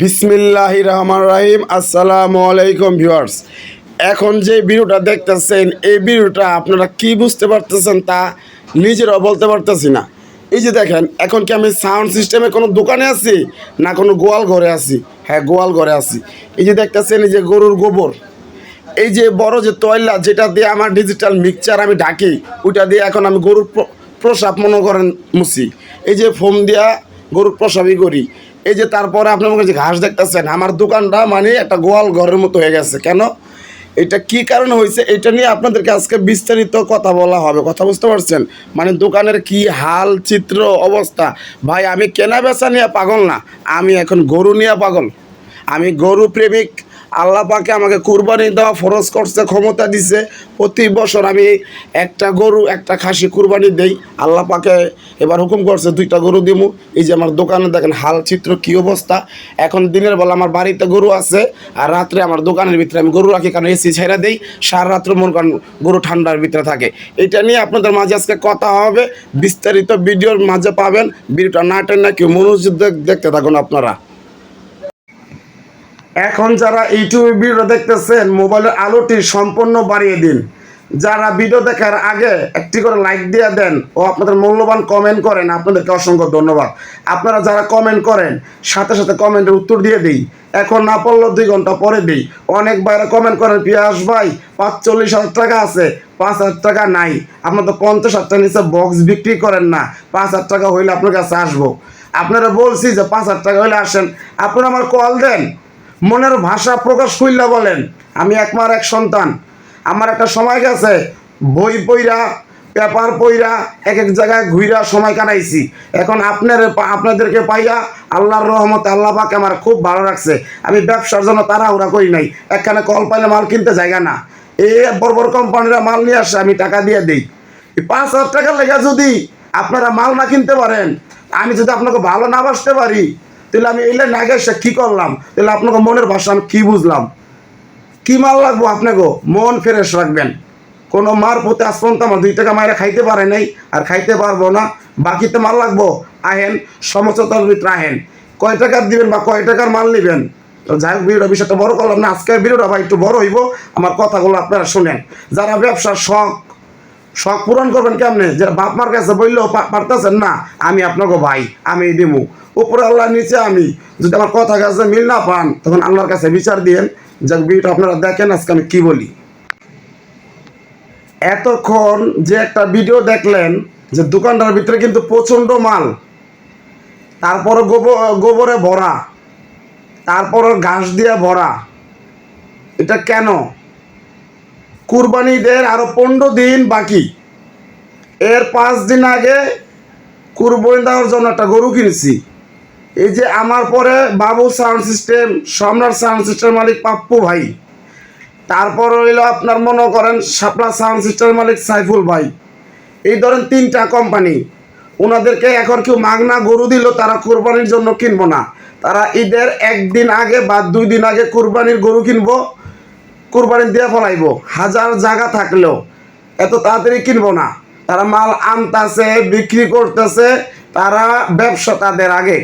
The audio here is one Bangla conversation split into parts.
বিসমিল্লাহ রহমান রাহিম। আসসালামু আলাইকুম ভিউয়ার্স। এখন যে ভিডিওটা দেখতেছেন, এই ভিডিওটা আপনারা কি বুঝতে পারতেছেন তা নিজেরাও বলতে পারতেছি না। এই যে দেখেন, এখন কি আমি সাউন্ড সিস্টেমে কোনো দোকানে আছি, না কোনো গোয়াল ঘরে আছি? হ্যাঁ গোয়াল ঘরে আছি। এই যে দেখতেছেন, এই যে গরুর গোবর। এই যে বড় যে তয়লা যেটা দিয়ে আমার ডিজিটাল মিক্সচার আমি ঢাকি, ওইটা দিয়ে এখন আমি গরুর প্রসাব মনে করেন মুছি। এই যে ফোম দিয়া গরুর প্রসাবই করি। এই যে তারপরে আপনার যে ঘাস দেখতেছেন, আমার দোকানটা মানে একটা গোয়াল ঘরের মতো হয়ে গেছে। কেন? এটা কি কারণে হয়েছে? এটা নিয়ে আপনাদেরকে আজকে বিস্তারিত কথা বলা হবে। কথা বুঝতে পারছেন? মানে দোকানের কি হাল, চিত্র, অবস্থা? ভাই, আমি কেনা বেচা নিয়ে পাগল না। আমি এখন গরু নিয়ে পাগল। আমি গরু প্রেমিক আল্লাহ পাকে আমাকে কুরবানি দেওয়া ফরজ করছে, ক্ষমতা দিছে। প্রতি বছর আমি একটা গরু, একটা খাসি কুরবানি দেই। আল্লাহ পাকে এবার হুকুম করছে, দুইটা গরু দিমু। এই যে আমার দোকানে দেখেন হাল, চিত্র কী অবস্থা। এখন দিনের বেলা আমার বাড়িতে গরু আছে, আর রাত্রে আমার দোকানের ভিতরে আমি গরু রাখি, কারণ এসি ছেড়ে দিই। সারা রাত্র মন করেন গরু ঠান্ডার ভিতরে থাকে। এটা নিয়ে আপনাদের মাঝে আজকে কথা হবে। বিস্তারিত ভিডিওর মাঝে পাবেন। ভিডিওটা না টেন না কেউ মনোযোগ দেখতে থাকুন আপনারা। এখন যারা ইউটিউবে ভিডিও দেখতেছেন, মোবাইলের আলোটি সম্পূর্ণ বাড়িয়ে দিন। যারা ভিডিও দেখার আগে একটি করে লাইক দিয়ে দেন, ও আপনাদের মূল্যবান কমেন্ট করেন, আপনাদেরকে অসংখ্য ধন্যবাদ। আপনারা যারা কমেন্ট করেন, সাথে সাথে কমেন্টের উত্তর দিয়ে দিই। এখন না পড়লেও দুই ঘণ্টা পরে দিই। অনেক বাইরে কমেন্ট করেন, পিয়াস ভাই, পাঁচচল্লিশ হাজার টাকা আছে, পাঁচ হাজার টাকা নাই। আপনার তো পঞ্চাশ হাজার টাকা নিচে বক্স বিক্রি করেন না। পাঁচ হাজার টাকা হইলে আপনার কাছে আসব। আপনারা বলছি যে, পাঁচ হাজার টাকা হইলে আসেন। আপনারা আমার কল দেন। মনের ভাষা প্রকাশ কইলা বলেন। আমি একমার এক সন্তান। আমার একটা সময় গেছে, বই পইরা, পেপার পইরা এক এক জায়গায় ঘুইরা সময় কাটাইছি। এখন আপনার আপনাদেরকে পাইয়া আল্লাহর রহমত আল্লাহ পাকে আমার খুব ভালো রাখছে। আমি ব্যবসার জন্য তাড়াহুড়া করি নাই। একখানে কল পাইলে মাল কিনতে জায়গা না। এই বড় বড় কোম্পানিরা মাল নিয়ে আসে, আমি টাকা দিয়ে দিই। পাঁচ হাজার টাকার লেগে যদি আপনারা মাল না কিনতে পারেন, আমি যদি আপনাকে ভালো না বাসতে পারি তাহলে আমি এলে না গেছে কী করলাম? তাহলে আপনাকে মনের ভাষা আমি কী বুঝলাম? কি মাল লাগবো আপনাকে? মন ফ্রেশ রাখবেন। কোনো মার আজ পর্যন্ত আমার দুই টাকা মায়েরা খাইতে পারে নাই, আর খাইতে পারব না। বাকিতে মাল লাগবো? আহেন সমঝোতার ভিতরে আহেন। কয় টাকার দিবেন বা কয় টাকার মাল নেবেন? যাই হোক, ভিডিওটা বিষয়টা বড় করলাম না, আজকের ভিডিওটা ভাই একটু বড় হইব। আমার কথাগুলো আপনারা শুনেন। যারা ব্যবসার শখ শখ পূরণ করবেন কেমনে? যারা বাপ মার কাছে বললেও পারতেছেন না, আমি আপনাকে ভাই, আমি দিমু। উপরে আল্লাহ নিচে আমি। যদি আমার কথা কাছে মিল না পান, তখন আল্লাহর কাছে বিচার দিয়েন, যে ভিডিওটা আপনারা দেখেন, আজকে আমি কি বলি। এতক্ষণ যে একটা ভিডিও দেখলেন, যে দোকানটার ভিতরে কিন্তু প্রচণ্ড মাল তারপরে গোবর ভরা তারপরে ঘাস দিয়ে ভরা, এটা কেন? কুরবানি ঈদের আরও পনেরো দিন বাকি। এর পাঁচ দিন আগে কুরবানি দেওয়ার জন্য একটা গরু কিনেছি। এই যে আমার পরে Babu sound system, Samrat sound system মালিক পাপ্পু ভাই। তারপর হইল আপনার মনে করেন শাপলা সাউন্ড সিস্টেম মালিক সাইফুল ভাই। এই ধরেন তিনটা কোম্পানি ওনাদেরকে এখন কেউ মাগনা গরু দিল তারা কোরবানির জন্য কিনবো না। তারা ঈদের একদিন আগে বা দুই দিন আগে কোরবানির গরু কিনবো কুরবানি দিয়ে ফলাইবো। হাজার জায়গা থাকলেও এত তাড়াতাড়ি কিনবো না। তারা মাল আনতাছে, বিক্রি করতেছে, তারা ব্যবসা তাদের আগে।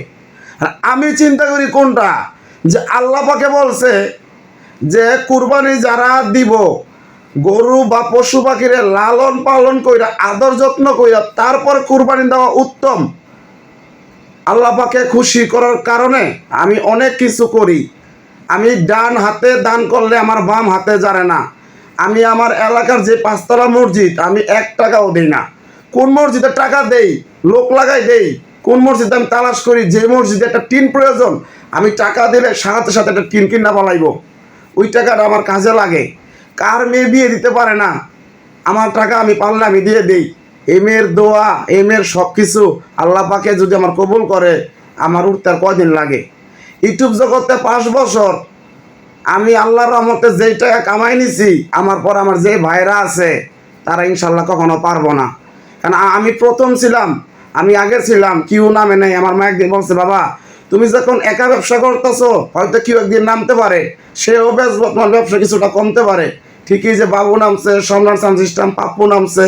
আমি চিন্তা করি কোনটা? যে আল্লাহ পাকে বলছে যে কুরবানি যারা দিব, গরু বা পশু পাখিরে লালন পালন কইরা, আদর যত্ন কইরা তারপর কুরবানি দেওয়া উত্তম। আল্লাহ পাকে খুশি করার কারণে আমি অনেক কিছু করি। আমি ডান হাতে দান করলে আমার বাম হাতে জানে না। আমি আমার এলাকার যে পাঁচতলা মসজিদ, আমি এক টাকাও দিই না। কোন মসজিদে টাকা দেই, লোক লাগাই দেই কোন মসজিদে আমি তালাশ করি? যে মসজিদে একটা টিন প্রয়োজন, আমি টাকা দিলে সাথে সাথে একটা টিন কিনা বানাইব। ওই টাকাটা আমার কাজে লাগে। কার মেয়ে বিয়ে দিতে পারে না? আমার টাকা আমি পারলে আমি দিয়ে দিই। এই মেয়ের দোয়া, এই মেয়ের সব কিছু আল্লাহ পাকে যদি আমার কবুল করে, আমার উঠতে আর কদিন লাগে? ইউটিউব জগতে পাঁচ বছর, আমি আল্লাহর রহমতে যেই টাকা কামাই নিছি, আমার পর আমার যে ভাইরা আছে, তারা ইনশাল্লাহ কখনো পারব না। কারণ আমি প্রথম ছিলাম আমি আগে ছিলাম, কিউ নামে নেই, আমার মা একদিন বলছে, বাবা, তুমি যখন একা ব্যবসা করতেছো, হয়তো কেউ একদিন নামতে পারে, সেও বেচবো তোমার ব্যবসা কিছুটা কমতে পারে। ঠিকই যে বাবু নামছে, সম্রাট সাউন্ড সিস্টেম, পাপ্পু নামছে,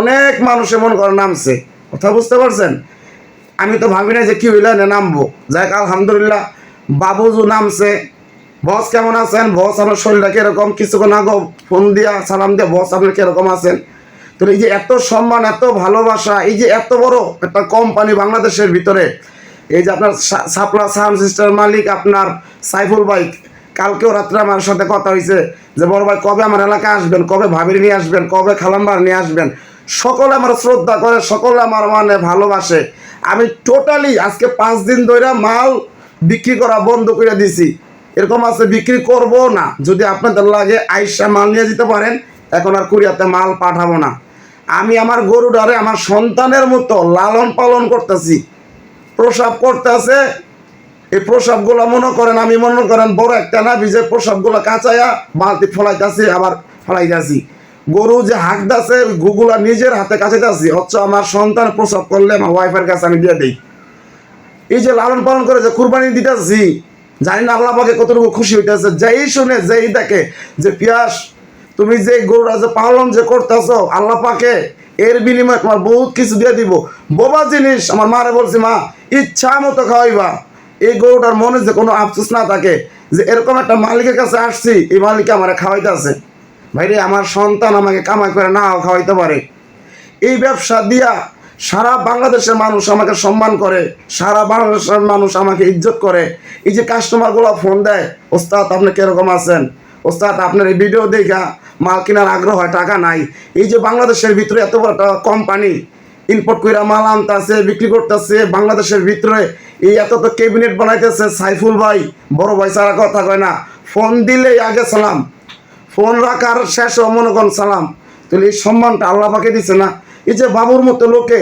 অনেক মানুষ এমন করে নামছে। কথা বুঝতে পারছেন? আমি তো ভাবি না যে কি হইলে নামবো। যাই আলহামদুলিল্লাহ বাবুজু নামছে, বস, কেমন আছেন? বস আমার শরীরটা কীরকম? কিছুক্ষণ আগে ফোন দিয়া সালাম দিয়ে, বস, আপনি কীরকম আছেন? তো এই যে এত সম্মান, এত ভালোবাসা, এই যে এত বড় একটা কোম্পানি বাংলাদেশের ভিতরে, এই যে আপনার সাপলা সাউন্ড সিস্টার মালিক আপনার সাইফুল ভাই, কালকেও রাত্রে আমার সাথে কথা হয়েছে যে, বড় ভাই, কবে আমার এলাকায় আসবেন? কবে ভাবির নিয়ে আসবেন? কবে খালাম্বার নিয়ে আসবেন? সকলে আমার শ্রদ্ধা করে, সকলে আমার মানে ভালোবাসে। আমি টোটালি আজকে পাঁচ দিন ধরে মাল বিক্রি করা বন্ধ করে দিছি। এরকম আছে, বিক্রি করব না। যদি আপনাদের লাগে, আইসা মাল নিয়ে যেতে পারেন, এখন আর কুরিয়াতে মাল পাঠাবো না। আমি আমার গরুটারে আমার সন্তানের মতো লালন পালন করতেছি। প্রসাব করতেছে এই প্রসাবগুলো মনে করেন, আমি মনে করেন বড় একটা না ভিজে প্রসাবগুলো কাঁচাইয়া বালতি ফলাইতেছি, আবার ফলাইতেছি। গরু যে হাঁকদাছে গুগুলা নিজের হাতে কাছাইতেছি হচ্ছে আমার সন্তান প্রসাব করলে আমার ওয়াইফের কাছে আমি দিয়ে দিই। এই যে লালন পালন করে যে কুরবানি দিতেছি, জানি না আল্লাহ পাকে কতটুকু খুশি হইতেছে। যেই শুনে, যেই দেখে যে পিয়াস তুমি যে গরুরা যে পালন যে করতেছ, আল্লাহ পাকে এর বিনিময়ে তোমার বহুত কিছু দিয়ে দিব। বোবা জিনিস, আমার মারে বলছি, মা, ইচ্ছা মতো খাওয়াইবা। এই গরুটার মনে যে কোনো আফসোস না থাকে যে এরকম একটা মালিকের কাছে আসছি, এই মালিক আমার খাওয়াইতেছে। ভাইরে, আমার সন্তান আমাকে কামাই করে নাও, খাওয়াইতে পারে। এই ব্যবসা দিয়া সারা বাংলাদেশের মানুষ আমাকে সম্মান করে, সারা বাংলাদেশের মানুষ আমাকে ইজ্জত করে। এই যে কাস্টমারগুলো ফোন দেয়, ওস্তাদ, আপনি কীরকম আছেন? ওস্তাদ, আপনার এই ভিডিও দেখা মাল কেনার আগ্রহ হয়, টাকা নাই। এই যে বাংলাদেশের ভিতরে এত বড় কোম্পানি ইম্পোর্ট কইরা মাল আনতেছে, বিক্রি করতেছে, বাংলাদেশের ভিতরে এই এত তো ক্যাবিনেট বানাইতেছে, সাইফুল ভাই, বড় ভাই সারা কথা কয় না। ফোন দিলেই আগে সালাম। ফোন রাখার শেষ মনে করেন সালাম। তাহলে এই সম্মানটা আল্লাহ পাকে দিছে না? এই যে বাবুর মতো লোকে,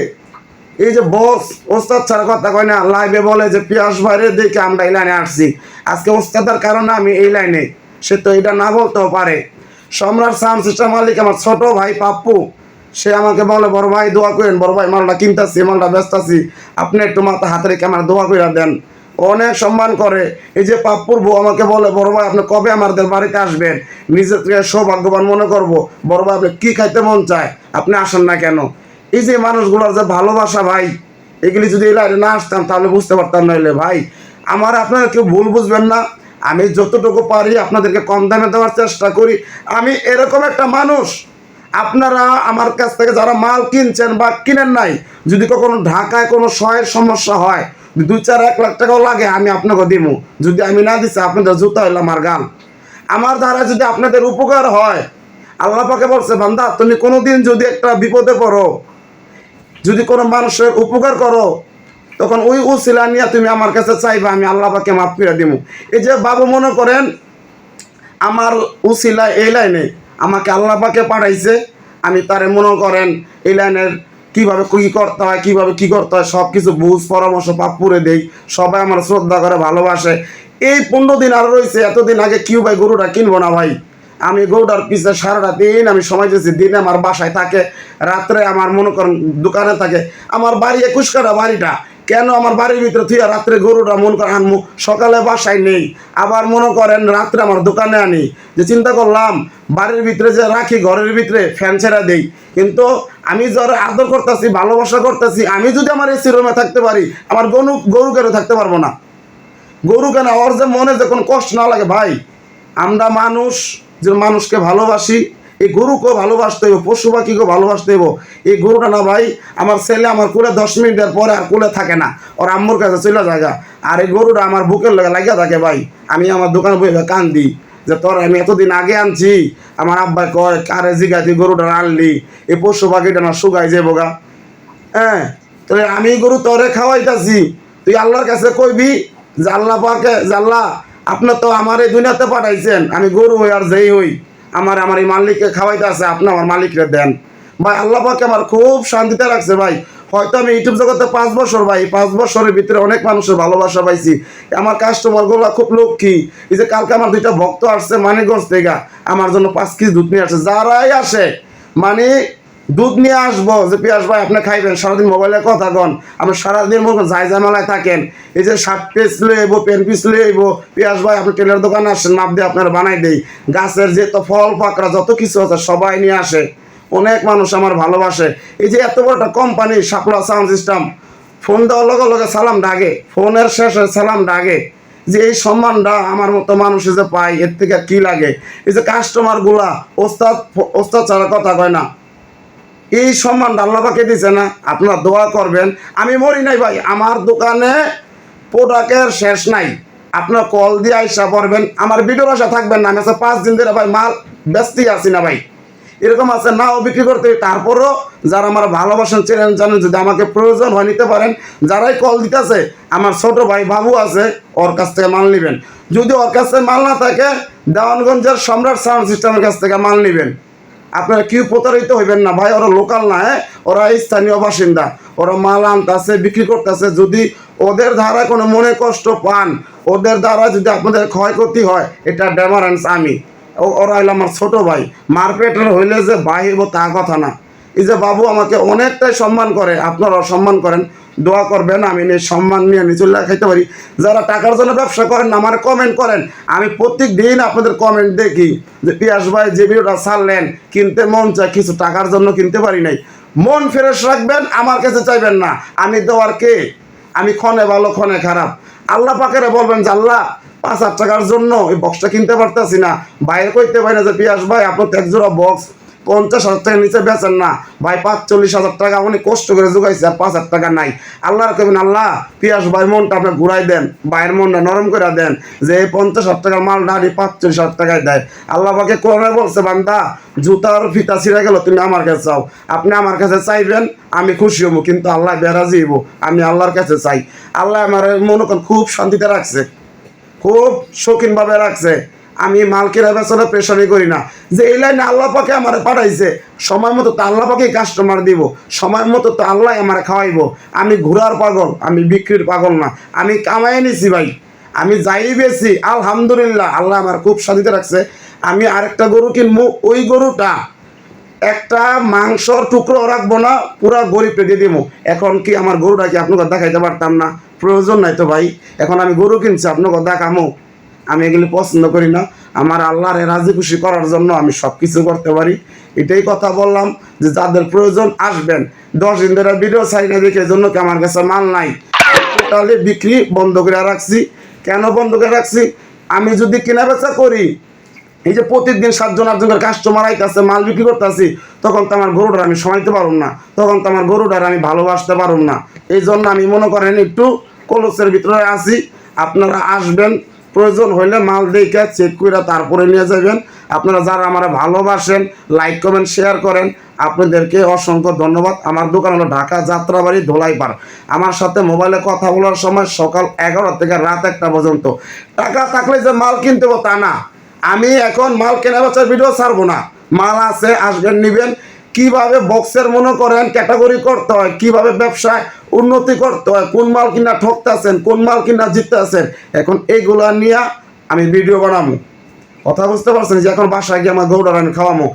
এই যে বস ওস্তাদ ছাড়া কথা কয় না লাইভে বলে যে, পিয়াস ভাইরে দেখে আমরা এই লাইনে আসছি। আজকে ওস্তাদার কারণে আমি এই লাইনে সে তো এটা না বলতেও পারে। সম্রাট সিস্টেম মালিক, আমার ছোট ভাই পাপ্পু, সে আমাকে বলে, বড় ভাই, দোয়া করেন, বড় ভাই, মালটা কিনতেছি, মালটা ব্যস্ত আছি আপনি একটু মাথা হাতে রেখে আমার দোয়া করে দেন। অনেক সম্মান করে। এই যে পাপ্পুর বউ আমাকে বলে, বড় ভাই, আপনি কবে আমাদের বাড়িতে আসবেন? নিজের থেকে সৌভাগ্যবান মনে করব। বড় ভাই, আপনি কী খাইতে মন চায়? আপনি আসেন না কেন? এই যে মানুষগুলোর যে ভালোবাসা ভাই, এগুলি যদি লাইনে না আসতাম, তাহলে বুঝতে পারতাম নইলে ভাই, আমার আপনারা কেউ ভুল বুঝবেন না। আমি যতটুকু পারি আপনাদেরকে কম দামে দেওয়ার চেষ্টা করি। আমি এরকম একটা মানুষ। আপনারা আমার কাছ থেকে যারা মাল কিনছেন বা কিনেন নাই, যদি কখনো ঢাকায় কোনো শয়ের সমস্যা হয়, দুই চার এক লাখ টাকাও লাগে, আমি আপনাকে দিব যদি আমি না দিচ্ছি আপনাদের জুতা হইল আমার গান আমার দ্বারা যদি আপনাদের উপকার হয়, আল্লাহ পাকে বলছে, বান্দা, তুমি কোনোদিন যদি একটা বিপদে পড়ো, যদি কোনো মানুষের উপকার করো তখন ওই উসিলা নিয়ে তুমি আমার কাছে চাইবা, আমি আল্লাহ পাকে মাফ করে দিব এই যে বাবু মনে করেন, আমার উসিলা এই লাইনে আমাকে আল্লাহ পাকে পাঠাইছে, আমি তারে মনে করেন, এই লাইনের কীভাবে কী করতে হয়, কীভাবে কী করতে হয় সব কিছু বুঝ, পরামর্শ পাপুরে দেই, সবাই আমার শ্রদ্ধা করে ভালোবাসে। এই পনেরো দিন আর রয়েছে এতদিন আগে কিউ ভাই গরুটা কিনবো না ভাই। আমি গরুটার পিছনে সারাটা দিন আমি সময় দিয়েছি দিনে আমার বাসায় থাকে, রাত্রে আমার মনে করেন দোকানে থাকে, আমার বাড়ি একুশ কাটা বাড়িটা কেন আমার বাড়ির ভিতরে তুই রাত্রে গরুটা মন করে আনব সকালে বাসায় নেই। আবার মনে করেন রাত্রে আমার দোকানে আনি। যে চিন্তা করলাম, বাড়ির ভিতরে যে রাখি, ঘরের ভিতরে ফ্যান ছেড়া দেই। কিন্তু আমি যারা আদর করতেছি, ভালোবাসা করতেছি, আমি যদি আমার এসি রুমে থাকতে পারি, আমার গরু গরু কেন থাকতে পারব না? গরু কেন? ওর যে মনে যে কোনো কষ্ট না লাগে ভাই। আমরা মানুষ, যে মানুষকে ভালোবাসি এই গরুকেও ভালোবাসতে হইব, পশু পাখিকেও ভালোবাসতে হইব। এই গরুটা না ভাই, আমার ছেলে আমার কোলে দশ মিনিটের পরে আর কোলে থাকে না। ওর আম্মুর কাছে চলে জায়গা আর এই গরুটা আমার বুকের লাগে লাগিয়া থাকে ভাই। আমি আমার দোকানে বই কান্দি যে তোর আমি এতদিন আগে আনছি। আমার আব্বা কয় কারে জিগা তুই গরুটা আনলি? এই পশু পাখিটা না শুকাই যাব গা। হ্যাঁ তাহলে আমি গরু তরে খাওয়াইতাছি। তুই আল্লাহর কাছে কইবি যে আল্লাহ পাকে যে আল্লাহ আপনার তো আমার এই দুনিয়াতে পাঠাইছেন। আমি গরু হই আর যেই হই। আমার আমার এই মালিককে খাওয়াইতে আছে, আপনি আমার মালিকরে দেন। ভাই, আল্লাহ পাকে আমার খুব শান্তিতে রাখছে ভাই। হয়তো আমি ইউটিউব জগতে পাঁচ বছর ভাই, পাঁচ বছরের ভিতরে অনেক মানুষের ভালোবাসা পাইছি। আমার কাস্টমারগুলো খুব লক্ষ্মী। এই যে কালকে আমার দুইটা ভক্ত আসছে মানিকগঞ্জ থেকে, আমার জন্য পাঁচ কেজি দুধ নিয়ে আসছে। যারাই আসে মানে দুধ নিয়ে আসব, যে পিয়াস ভাই আপনি খাইবেন, সারাদিন মোবাইলে কথা কন। আপনি সারাদিন যাই জামালায় থাকেন। এই যে শার্ট পিস লয়ে এবো পেন পিস লয়ে এবো পিয়াস ভাই আপনি টেলার দোকানে আসেন, মাপ দিয়ে আপনারা বানাই দেই। গাছের যে তো ফল, পাকড়া, যত কিছু আছে, সবাই নিয়ে আসে। অনেক মানুষ আমার ভালোবাসে। এই যে এত বড় একটা কোম্পানি সাপলা সাউন্ড সিস্টেম ফোন দেওয়ার লগে লগে সালাম ডাকে। ফোনের শেষে সালাম ডাকে। যে এই সম্মানটা আমার মতো মানুষে যে পায়, এর থেকে কি লাগে? এই যে কাস্টমারগুলা, ওস্তাদ ওস্তাদ ছাড়া কথা কয় না। এই সম্মান আল্লাহ দিছে না, আপনার দোয়া করবেন। আমি মরি নাই ভাই, আমার দোকানে প্রোডাক্টের শেষ নাই। আপনার কল দিয়ে আইসা পড়বেন। আমার ভিডিওর আশা থাকবেন না, আমি পাঁচ দিন ধরে ভাই মাল ব্যস্তই আছি না ভাই। এরকম আছে, নাও বিক্রি করতে তারপরও যারা আমার ভালোবাসেন, চেনেন, জানেন, যদি আমাকে প্রয়োজন হয় নিতে পারেন। যারাই কল দিতেছে, আমার ছোট ভাই বাবু আছে, ওর কাছ থেকে মাল নেবেন। যদি ওর কাছ মাল না থাকে, দেওয়ানগঞ্জের সম্রাট সাউন্ড সিস্টেমের কাছ থেকে মাল নেবেন। আপনারা কেউ প্রতারিত হইবেন না, ভাই, ওরা লোকাল না হ্যাঁ? ওরা স্থানীয় বাসিন্দা, ওরা মাল আনতেছে, বিক্রি করতেছে, যদি ওদের দ্বারা কোনো মনে কষ্ট পান, ওদের দ্বারা যদি আপনাদের ক্ষয়ক্ষতি হয়, এটা ডেমারেন্স আমি। ওরা হইল আমার ছোটো ভাই মারপেটের হইলে যে বাহিব তা কথা না। এই যে বাবু আমাকে অনেকটাই সম্মান করে, আপনারাও সম্মান করেন, দোয়া করবেন, আমি সম্মান নিয়ে নিচুল্লা খাইতে পারি। যারা টাকার জন্য ব্যবসা করেন আমার কমেন্ট করেন। আমি প্রত্যেক দিন আপনাদের কমেন্ট দেখি যে, পিয়াস ভাই যে ভিডিওটা ছাড়লেন, কিনতে মন চায়, কিছু টাকার জন্য কিনতে পারি নাই। মন ফ্রেশ রাখবেন, আমার কাছে চাইবেন না। আমি দেওয়ার কে? আমি ক্ষণে ভালো, ক্ষণে খারাপ। আল্লাহ পাকেরে বলবেন যে, আল্লাহ, পাঁচ হাজার টাকার জন্য ওই বক্সটা কিনতে পারতেছি না। বাইরে করতে পারি না যে, পিয়াস ভাই, আপনার তো এক বক্স পঞ্চাশ হাজার টাকা নিচে বেচেন না। ভাই, পাঁচচল্লিশ হাজার টাকা অনেক কষ্ট করে জোগাইছে আর পাঁচ হাজার টাকা নাই। আল্লাহর কবেন আল্লাহ, পিয়াস ভাই, মনটা আপনি ঘুরাই দেন, ভাইয়ের মনটা নরম করে দেন যে এই পঞ্চাশ হাজার টাকার মাল ডাড়ি পাঁচচল্লিশ হাজার টাকায় দেয়। আল্লাহ পাকে কোরআনে বলছে, বান্দা, জুতার ফিতা ছিঁড়ে গেল, তুমি আমার কাছে চাও। আপনি আমার কাছে চাইবেন, আমি খুশি হব, কিন্তু আল্লাহ বেরাজি হব আমি আল্লাহর কাছে চাই। আল্লাহ আমার মনে খুব শান্তিতে রাখছে, খুব শৌখিনভাবে রাখছে। আমি মাল কেনা প্রেশারই করি না। যে এই লাইনে আল্লাহ পাকে আমার পাঠাইছে, সময় মতো তো আল্লাহ পাকে কাস্টমার দিব, সময় মতো তো আল্লাহ আমার খাওয়াইবো। আমি ঘোরার পাগল, আমি বিক্রির পাগল না। আমি কামাই নিছি ভাই, আমি যাই বেশি আলহামদুলিল্লাহ, আল্লাহ আমার খুব শান্তিতে রাখছে। আমি আরেকটা গরু কিনবো, ওই গরুটা একটা মাংসর টুকরো রাখব না, পুরা গরিব পেটে দিব। এখন কি আমার গরুটা কি আপনাকে দেখাইতে পারতাম না? প্রয়োজন নাই তো ভাই। এখন আমি গরু কিনছি, আপনাকে দেখামো। আমি এগুলি পছন্দ করি না। আমার আল্লাহরে রাজি খুশি করার জন্য আমি সব কিছু করতে পারি। এটাই কথা বললাম যে যাদের প্রয়োজন আসবেন। দশ দিন ধরে ভিডিও সাইডে দেখে জন্য কি আমার কাছে মাল নাই? টোটালি বিক্রি বন্ধ করে রাখছি। কেন বন্ধ করে রাখছি? আমি যদি কেনা বেচা করি, এই যে প্রতিদিন সাতজন আটজন করে কাস্টমার আইতেছে, মাল বিক্রি করতেছি, তখন তো আমার গরুটার আমি সময়তে পারুম না। তখন তো আমার গরুটার আমি ভালোবাসতে পারুম না। এই জন্য আমি মনে করেন একটু কলসের ভিতরে আছি। আপনারা আসবেন প্রয়োজন হইলে মাল দেখে চেক করে তারপরে নিয়ে যাবেন। আপনারা যারা আমার ভালোবাসেন লাইক কমেন্ট শেয়ার করেন, আপনাদেরকে অসংখ্য ধন্যবাদ। আমার দোকান হলো ঢাকা যাত্রাবাড়ি ধোলাইপাড়। আমার সাথে মোবাইলে কথা বলার সময় সকাল এগারো থেকে রাত একটা পর্যন্ত। টাকা থাকলে যে মাল কিনতে তা না। আমি এখন মাল কেনা বেচার ভিডিও ছাড়বো না। মাল আছে, আসবেন, নিবেন। কীভাবে বক্সের মনে করেন ক্যাটাগরি করতে হয়? কীভাবে ব্যবসায় উন্নতি করতে হয়? কোন মাল কিনা ঠকতেছেন কোন মাল কিনা জিততেছেন এখন এইগুলা নিয়ে আমি ভিডিও বানাবো। কথা বুঝতে পারছেন? যে এখন বাসায় গিয়ে আমার গরুটার আমি খাওয়ামো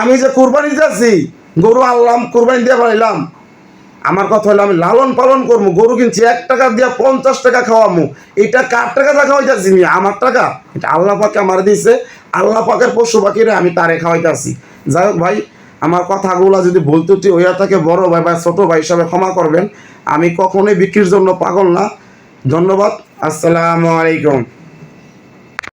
আমি যে কুরবানি যাচ্ছি গরু আনলাম, কুরবানি দিয়ে বানাইলাম। আমার কথা হলো আমি লালন পালন করব, গরু কিনছি, এক টাকা দিয়ে পঞ্চাশ টাকা খাওয়ামো এটা কার টাকা দিয়ে খাওয়াইতেছি আমি আমার টাকা? এটা আল্লাহ পাকে আমার দিয়েছে, আল্লাহ পাকের পশু পাখিরে আমি তারে খাওয়াইতেছি যাই হোক ভাই আমার কথাগুলো যদি ভুল ত্রুটি হইয়া থাকে, বড় ভাই বা ছোটো ভাই হিসাবে ক্ষমা করবেন। আমি কখনোই বিক্রির জন্য পাগল না। ধন্যবাদ। আসসালামু আলাইকুম।